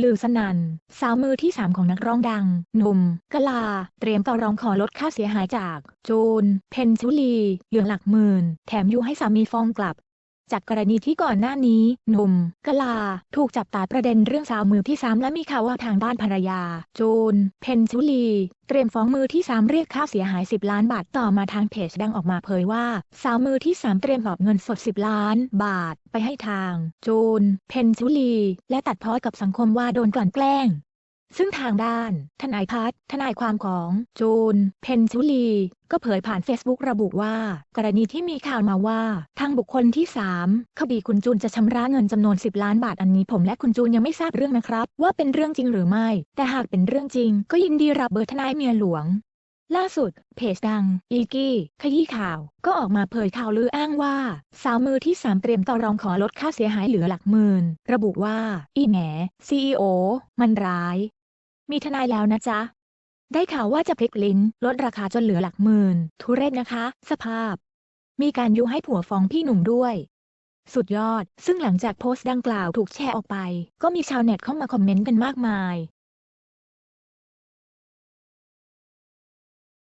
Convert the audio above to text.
ลือสนันสาวมือที่สามของนักร้องดัง หนุ่ม กลา เตรียมต่อรองขอลดค่าเสียหายจาก จูน เพนชุลี เหลือหลักหมื่น แถมยุให้สามีฟ้องกลับ จากกรณีที่ก่อนหน้านี้ หนุ่มกลา ถูกจับตาประเด็นเรื่องสาวมือที่สามและมีข่าวว่าทางบ้านภรรยา จูน เพนชุลี เตรียมฟ้องมือที่สามเรียกค่าเสียหาย 10 ล้านบาทต่อมาทางเพจดังออกมาเผยว่า สาวมือที่สามเตรียมหอบเงินสด 10 ล้านบาท ไปให้ทาง จูน เพนชุลี และตัดพ้อกับสังคมว่าโดนกลั่นแกล้ง ซึ่งทางด้าน ทนายพัฒน์ทนายความของจูน เพนชุลี ก็เผยผ่าน Facebook ระบุว่า กรณีที่มีข่าวมาว่า ทางบุคคลที่ 3 คดีคุณจูนจะชำระเงินจำนวน 10 ล้านบาทอันนี้ผมและคุณจูนยังไม่ทราบเรื่องนะครับ ว่าเป็นเรื่องจริงหรือไม่ แต่หากเป็นเรื่องจริง ก็ยินดีรับเบอร์ทนายเมียหลวงล่าสุด เพจดัง อีกี้ขยี้ข่าว ก็ออกมาเผยข่าวลืออ้างว่า สาวมือที่สามเตรียมต่อรองขอลดค่าเสียหายเหลือหลักหมื่น ระบุว่า อีแหมซีอมันร้าย มีทนายแล้วนะจ๊ะ ได้ข่าวว่าจะพลิกลิ้น ลดราคาจนเหลือหลักหมื่น ทุเรศนะคะ สภาพ มีการยุให้ผัวฟ้องพี่หนุ่มด้วย สุดยอด ซึ่งหลังจากโพสต์ดังกล่าวถูกแชร์ออกไป ก็มีชาวเน็ตเข้ามาคอมเมนต์กันมากมาย